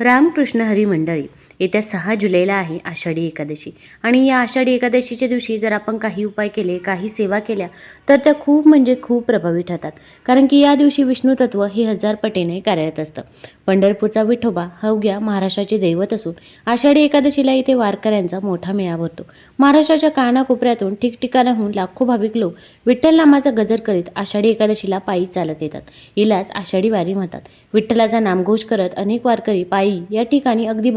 रामकृष्ण हरी मंडळी. येत्या सहा जुलैला आहे आषाढी एकादशी. आणि या आषाढी एकादशीच्या दिवशी जर आपण काही उपाय केले काही सेवा केल्या तर त्या खूप म्हणजे खूप प्रभावी ठरतात. कारण की या दिवशी विष्णू तत्व हे हजार पटीने कार्यरत असतं. पंढरपूरचा विठोबा हवग्या महाराष्ट्राचे दैवत असून आषाढी एकादशीला इथे वारकऱ्यांचा मोठा मेळा भरतो. महाराष्ट्राच्या कानाकोपऱ्यातून ठिकठिकाणाहून लाखो भाविक लोक विठ्ठल नामाचा गजर करीत आषाढी एकादशीला पायी चालत येतात. हिलाच आषाढी वारी म्हणतात. विठ्ठलाचा नामघोष करत अनेक वारकरी पायी या ठिकाणी अगदी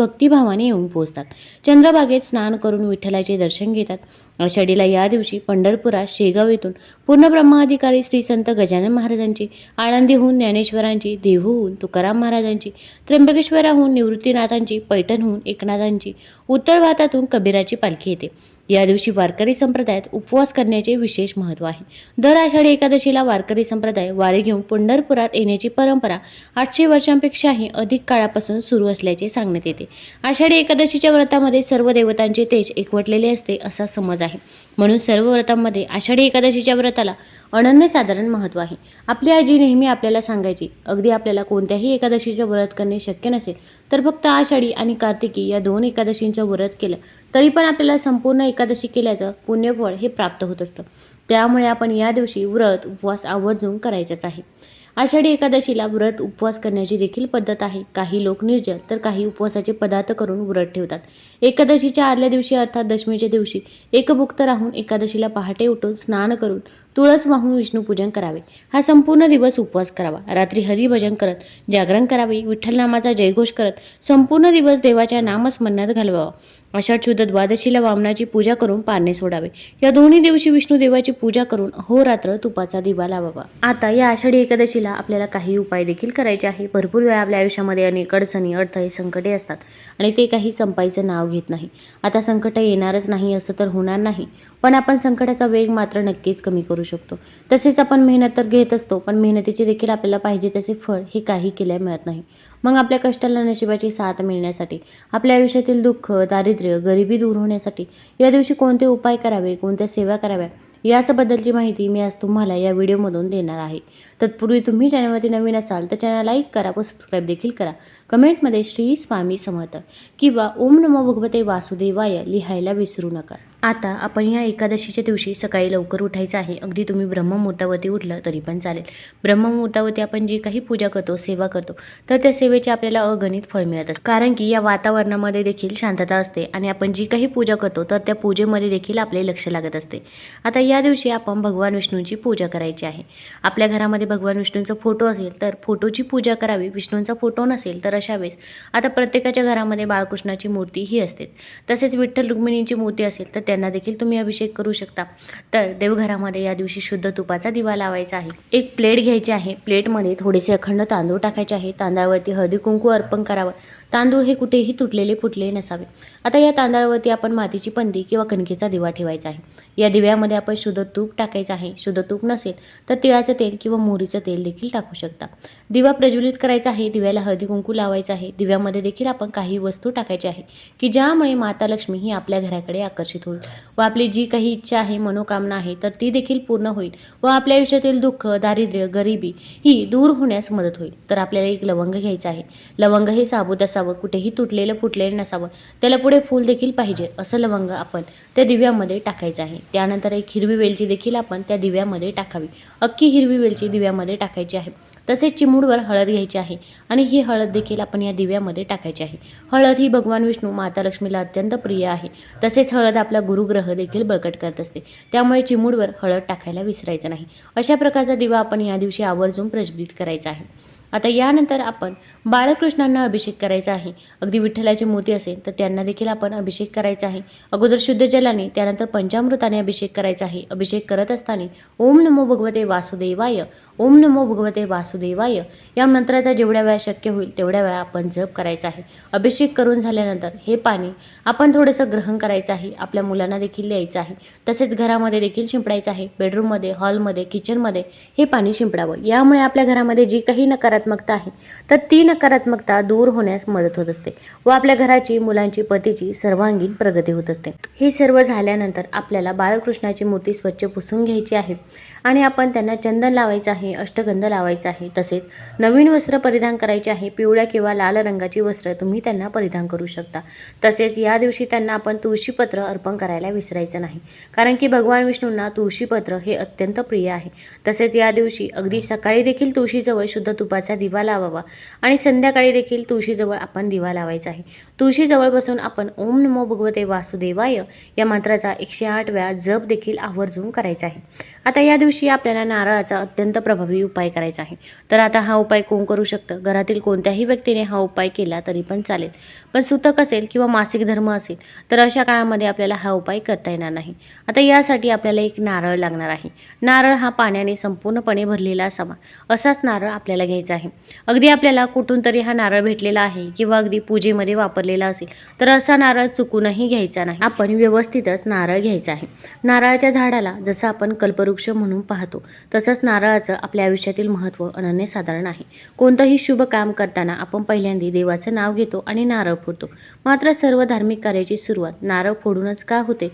नावाने येऊन पोहोचतात. चंद्रबागेत स्नान करून विठ्ठलाचे दर्शन घेतात. आषाढीला या दिवशी पंढरपुरात शेगाव येथून पूर्ण ब्रह्माधिकारी श्री संत गजानन महाराजांची आळंदीहून ज्ञानेश्वरांची देहूहून तुकाराम महाराजांची त्र्यंबकेश्वराहून निवृत्तीनाथांची पैठणहून एकनाथांची उत्तर भारतातून कबीराची पालखी येते. या दिवशी वारकरी संप्रदायात उपवास करण्याचे विशेष महत्त्व आहे. दर आषाढी एकादशीला वारकरी संप्रदाय वारी घेऊन पंढरपुरात येण्याची परंपरा आठशे वर्षांपेक्षाही अधिक काळापासून सुरू असल्याचे सांगण्यात येते. आषाढी एकादशीच्या व्रतामध्ये सर्व देवतांचे तेज एकवटलेले असते असा समज आहे. म्हणून सर्व व्रतांमध्ये आषाढी एकादशीच्या व्रताला अनन्यसाधारण महत्त्व आहे. आपली आजी नेहमी आपल्याला सांगायची अगदी आपल्याला कोणत्याही एकादशीचं व्रत करणे शक्य नसेल तर फक्त आषाढी आणि कार्तिकी या दोन एकादशींचं व्रत केलं तरी पण आपल्याला संपूर्ण एकादशी केल्याचं पुण्यफळ हे प्राप्त होत असतं. त्यामुळे आपण या दिवशी व्रत उपवास आवर्जून करायचाच आहे. आषाढी एकादशीला व्रत उपवास करण्याची देखील पद्धत आहे. काही लोक निर्जल तर काही उपवासाचे पदार्थ करून व्रत ठेवतात. एकादशीच्या आदल्या दिवशी अर्थात दशमीच्या दिवशी एकभुक्त राहून एकादशीला पहाटे उठून स्नान करून तुळस वाहून विष्णूपूजन करावे. हा संपूर्ण दिवस उपवास करावा. रात्री हरिभजन करत जागरण करावे. विठ्ठल नामाचा जयघोष करत संपूर्ण दिवस देवाच्या नामस्मरणात घालवावा. आषाढ शुद्ध द्वादशीला वामनाची पूजा करून पारणे सोडावे. या दोन्ही दिवशी विष्णू देवाची पूजा करून होरात्र तुपाचा दिवा लावावा. आता या आषाढी एकादशीला आपल्याला काही उपाय देखील करायचे आहे. भरपूर वेळा आपल्या आयुष्यामध्ये अनेक अडचणी अडथळे संकटे असतात आणि ते काही संपायचं नाव घेत नाही. आता संकट येणारच नाही असं तर होणार नाही. पण आपण संकटाचा वेग मात्र नक्कीच कमी करू शकतो. तसेच आपण मेहनत तर घेत असतो पण मेहनतीचे देखील आपल्याला पाहिजे तसे फळ हे काही केल्या मिळत नाही. मग आपल्या कष्टाला नशिबाची साथ मिळण्यासाठी आपल्या आयुष्यातील दुःख दारिद्र्य गरिबी दूर होण्यासाठी या दिवशी कोणते उपाय करावे कोणत्या सेवा कराव्या याचबद्दलची माहिती मी आज तुम्हाला या व्हिडिओमधून देणार आहे. तत्पूर्वी तुम्ही चॅनलवरती नवीन असाल तर चॅनल लाईक करा व सबस्क्राईब देखील करा. कमेंटमध्ये श्री स्वामी समर्थ किंवा ओम नमो भगवते वासुदेवाय लिहायला विसरू नका. आता आपण या एकादशीच्या दिवशी सकाळी लवकर उठायचं आहे. अगदी तुम्ही ब्रह्ममुहूर्तावरती उठलं तरी पण चालेल. ब्रह्ममुहूर्तावरती आपण जी काही पूजा करतो सेवा करतो तर त्या सेवेचे आपल्याला अगणित फळ मिळत असते. कारण की या वातावरणामध्ये देखील शांतता असते आणि आपण जी काही पूजा करतो तर त्या पूजेमध्ये देखील आपले लक्ष लागत असते. आता या दिवशी आपण भगवान विष्णूंची पूजा करायची आहे. आपल्या घरामध्ये भगवान विष्णूंचा फोटो असेल तर फोटोची पूजा करावी. विष्णूंचा फोटो नसेल तर अशा वेळेस आता प्रत्येकाच्या घरामध्ये बाळकृष्णाची मूर्ती ही असते. तसेच विठ्ठल रुक्मिणींची मूर्ती असेल तर त्यांना देखील तुम्ही अभिषेक करू शकता. तर देवघरामध्ये या दिवशी शुद्ध तुपाचा दिवा लावायचा आहे. एक प्लेट घ्यायची आहे. प्लेटमध्ये थोडेसे अखंड तांदूळ टाकायचे आहे. तांदळावरती हळदी कुंकू अर्पण करावं. तांदूळ हे कुठेही तुटलेले फुटलेले नसावे. आता या तांदळावरती आपण मातीची पंदी किंवा कणकेचा दिवा ठेवायचा आहे. या दिव्यामध्ये आपण शुद्ध तूप टाकायचं आहे. शुद्ध तूप नसेल तर तिळाचं तेल किंवा मोहरीचं तेल देखील टाकू शकता. दिवा प्रज्वलित करायचा आहे. दिव्याला हळदी कुंकू लावायचं आहे. दिव्यामध्ये देखील आपण काही वस्तू टाकायची आहे की ज्यामुळे माता लक्ष्मी ही आपल्या घराकडे आकर्षित होईल. व आपली जी काही इच्छा आहे मनोकामना आहे तर ती देखील पूर्ण होईल व आपल्या आयुष्यातील दुःख दारिद्र्य गरिबी ही दूर होण्यास मदत होईल. तर आपल्याला एक लवंग घ्यायचं आहे. लवंग हे साबूत असावं कुठेही तुटलेलं फुटलेलं नसावं. त्याला पुढे फूल देखील पाहिजे असं लवंग आपण त्या दिव्यामध्ये टाकायचं आहे. त्यानंतर एक हिरवी वेलची देखील आपण त्या दिव्यामध्ये टाकावी. अख्खी हिरवी वेलची दिव्यामध्ये टाकायची आहे. तसेच चिमूडवर हळद घ्यायची आहे आणि ही हळद देखील आपण या दिव्यामध्ये टाकायची आहे. हळद ही भगवान विष्णू माता लक्ष्मीला अत्यंत प्रिय आहे. तसेच हळद आपला गुरुग्रह देखील बळकट करत असते. त्यामुळे चिमूडवर हळद टाकायला विसरायचं नाही. अशा प्रकारचा दिवा आपण या दिवशी आवर्जून प्रज्वलित करायचा आहे. आता यानंतर आपण बाळकृष्णांना अभिषेक करायचा आहे. अगदी विठ्ठलाची मूर्ती असेल तर त्यांना देखील आपण अभिषेक करायचा आहे. अगोदर शुद्ध जलाने त्यानंतर पंचामृताने अभिषेक करायचा आहे. अभिषेक करत असताना ओम नमो भगवते वासुदेवाय ओम नमो भगवते वासुदेवाय. या मंत्राचा जेवढ्या वेळा शक्य होईल तेवढ्या वेळा आपण जप करायचा आहे. अभिषेक करून झाल्यानंतर हे पाणी आपण थोडंसं ग्रहण करायचं आहे. आपल्या मुलांना देखील द्यायचं आहे. तसेच घरामध्ये देखील शिंपडायचं आहे. बेडरूममध्ये हॉलमध्ये किचनमध्ये हे पाणी शिंपडावं. यामुळे आपल्या घरामध्ये जी काही नकारात्मक नकारात्मकता आहे. तर ती नकारात्मकता दूर होण्यास मदत होत असते व आपल्या घराची मुलांची पतीची सर्वांगीण प्रगती होत असते. हे सर्व झाल्यानंतर आपल्याला बाळकृष्णाची मूर्ती स्वच्छ पुसून घ्यायची आहे आणि आपण त्यांना चंदन लावायचं आहे अष्टगंध लावायचा आहे तसेच नवीन वस्त्र परिधान करायचे आहे पिवळ्या किंवा लाल रंगाची वस्त्र तुम्ही त्यांना परिधान करू शकता. तसेच या दिवशी त्यांना आपण तुळशीपत्र अर्पण करायला विसरायचं नाही. कारण की भगवान विष्णूंना तुळशीपत्र हे अत्यंत प्रिय आहे. तसेच या दिवशी अगदी सकाळी देखील तुळशीजवळ शुद्ध तुपाचे दिवा लावावा. आणि संध्याकाळी देखील तुळशीजवळ आपण दिवा लावायचा आहे. तुळशीजवळ बसून आपण ओम नमो भगवते वासुदेवाय या मंत्राचा एकशे आठ वेळा जप देखील आवर्जून करायचा आहे. आता या दिवशी आपल्याला नारळाचा अत्यंत प्रभावी उपाय करायचा आहे. तर आता हा उपाय कोण करू शकतं? घरातील कोणत्याही व्यक्तीने हा उपाय केला तरी पण चालेल. पण सुतक असेल किंवा मासिक धर्म असेल तर अशा काळामध्ये आपल्याला हा उपाय करता येणार नाही. आता यासाठी आपल्याला एक नारळ लागणार आहे. नारळ हा पाण्याने संपूर्णपणे भरलेला असावा. असाच नारळ आपल्याला घ्यायचा आहे. अगदी आपल्याला कुठून तरी हा नारळ भेटलेला आहे किंवा अगदी पूजेमध्ये वापरलेला असेल तर असा नारळ चुकूनही घ्यायचा नाही. आपण व्यवस्थितच नारळ घ्यायचा आहे. नारळाच्या झाडाला जसं आपण कल्पवृक्ष म्हणून पाहतो तसंच नारळाचं आपल्या आयुष्यातील महत्त्व अनन्यसाधारण आहे. कोणतंही शुभ काम करताना आपण पहिल्यांदा देवाचं नाव घेतो आणि नारळ फोडतो. मात्र सर्व धार्मिक कार्याची सुरुवात नारळ फोडूनच का होते?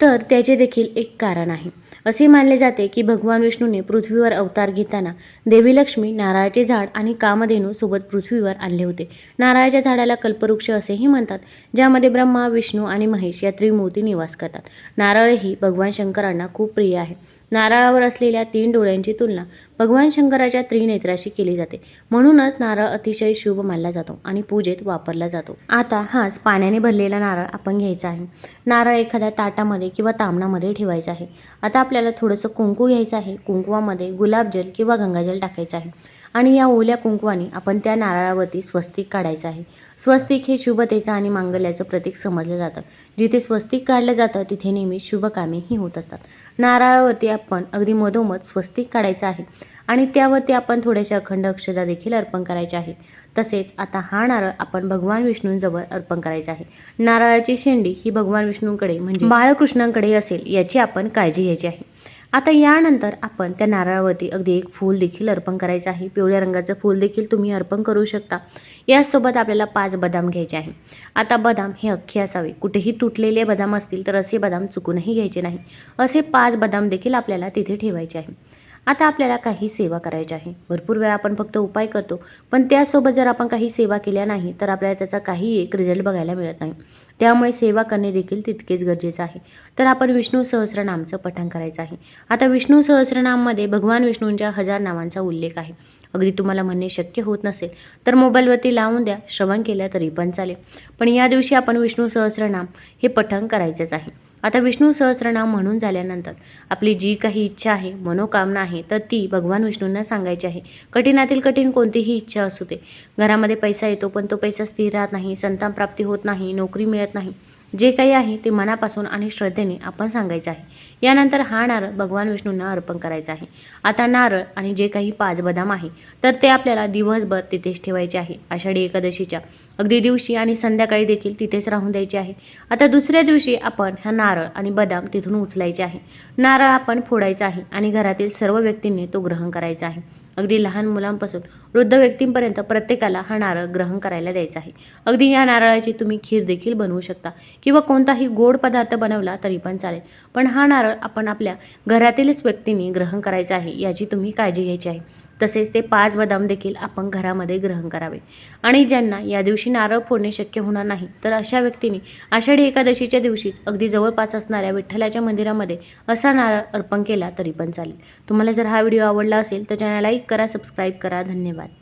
तर त्याचे देखील एक कारण आहे. असे मानले जाते की भगवान विष्णूने पृथ्वीवर अवतार घेताना देवी लक्ष्मी नारळाचे झाड आणि कामधेनू सोबत पृथ्वीवर आणले होते. नारळाच्या झाडाला कल्पवृक्ष असेही म्हणतात ज्यामध्ये ब्रह्मा विष्णू आणि महेश या त्रिमूर्ती निवास करतात. नारळ ही भगवान शंकरांना खूप प्रिय आहे. नारळावर असलेल्या तीन डोळ्यांची तुलना भगवान शंकराच्या त्रिनेत्राशी केली जाते. म्हणूनच नारळ अतिशय शुभ मानला जातो आणि पूजेत वापरला जातो. आता हाच पाण्याने भरलेला नारळ आपण घ्यायचा आहे. नारळ एखाद्या ताटामध्ये किंवा तामणामध्ये ठेवायचा आहे. आता आपल्याला थोडंसं कुंकू घ्यायचं आहे. कुंकुवामध्ये गुलाबजल किंवा गंगाजल टाकायचं आहे. आणि या ओल्या कुंकवाने आपण त्या नारळावरती स्वस्तिक काढायचं आहे. स्वस्तिक हे शुभतेचं आणि मांगल्याचं प्रतीक समजलं जातं. जिथे स्वस्तिक काढलं जातं तिथे नेहमी शुभकामेही होत असतात. नारळावरती आपण अगदी मधोमध स्वस्तिक काढायचं आहे आणि त्यावरती आपण थोड्याशा अखंड अक्षता देखील अर्पण करायचे आहे. तसेच आता हा नारळ आपण भगवान विष्णूंजवळ अर्पण करायचा आहे. नारळाची शेंडी ही भगवान विष्णूंकडे म्हणजे बाळकृष्णांकडे असेल याची आपण काळजी घ्यायची आहे. आता यानंतर आपण त्या नारळावरती अगदी एक फूल देखील अर्पण करायचं आहे. पिवळ्या रंगाचं फूल देखील तुम्ही अर्पण करू शकता. यासोबत आपल्याला पाच बदाम घ्यायचे आहे. आता बदाम हे अख्खे असावे. कुठेही तुटलेले बदाम असतील तर असे बदाम चुकूनही घ्यायचे नाही. असे पाच बदाम देखील आपल्याला तिथे ठेवायचे आहे. आता आपल्याला काही सेवा करायची आहे. भरपूर वेळा आपण फक्त उपाय करतो पण त्यासोबत जर आपण काही सेवा केल्या नाही तर आपल्याला त्याचा काही एक रिझल्ट बघायला मिळत नाही. त्यामुळे सेवा करणे देखील तितकेच गरजेचं आहे. तर आपण विष्णू सहस्रनामचं पठण करायचं आहे. आता विष्णू सहस्रनाममध्ये भगवान विष्णूंच्या हजार नावांचा उल्लेख आहे. अगदी तुम्हाला म्हणणे शक्य होत नसेल तर मोबाईलवरती लावून द्या श्रवण केलं तरी पण चालेल. पण या दिवशी आपण विष्णू सहस्रनाम हे पठण करायचंच आहे. आता विष्णू सहस्रनाम म्हणून झाल्यानंतर आपली जी काही इच्छा आहे मनोकामना आहे तर ती भगवान विष्णूंना सांगायची आहे. कठीणातील कठीण कोणतीही इच्छा असू दे. घरामध्ये पैसा येतो पण तो पैसा स्थिर राहत नाही संतान प्राप्ती होत नाही नोकरी मिळत नाही. जे काही आहे ते मनापासून आणि श्रद्धेने आपण सांगायचं आहे. यानंतर हा नारळ भगवान विष्णूंना अर्पण करायचा आहे. आता नारळ आणि जे काही पाच बदाम आहे तर ते आपल्याला दिवसभर तिथेच ठेवायचे आहे. आषाढी एकादशीच्या अगदी दिवशी आणि संध्याकाळी देखील तिथेच राहून द्यायचे आहे. आता दुसऱ्या दिवशी आपण हा नारळ आणि बदाम तिथून उचलायचे आहे. नारळ आपण फोडायचा आहे आणि घरातील सर्व व्यक्तींनी तो ग्रहण करायचा आहे. अगदी लहान मुलांपासून वृद्ध व्यक्तींपर्यंत प्रत्येकाला हा नारळ ग्रहण करायला द्यायचा आहे. अगदी या नारळाची तुम्ही खीर देखील बनवू शकता किंवा कोणताही गोड पदार्थ बनवला तरी पण चालेल. पण हा नारळ आपण आपल्या घरातीलच व्यक्तींनी ग्रहण करायचं आहे याची तुम्ही काळजी घ्यायची आहे. तसेच ते पाच बदाम देखील आपण घरामध्ये ग्रहण करावे. आणि ज्यांना या दिवशी नारळ फोडणे शक्य होणार नाही तर अशा व्यक्तींनी आषाढी एकादशीच्या दिवशीच अगदी जवळपास असणाऱ्या विठ्ठलाच्या मंदिरामध्ये असा नारळ अर्पण केला तरी पण चालेल. तुम्हाला जर हा व्हिडिओ आवडला असेल तर चॅनल लाईक करा सबस्क्राईब करा. धन्यवाद.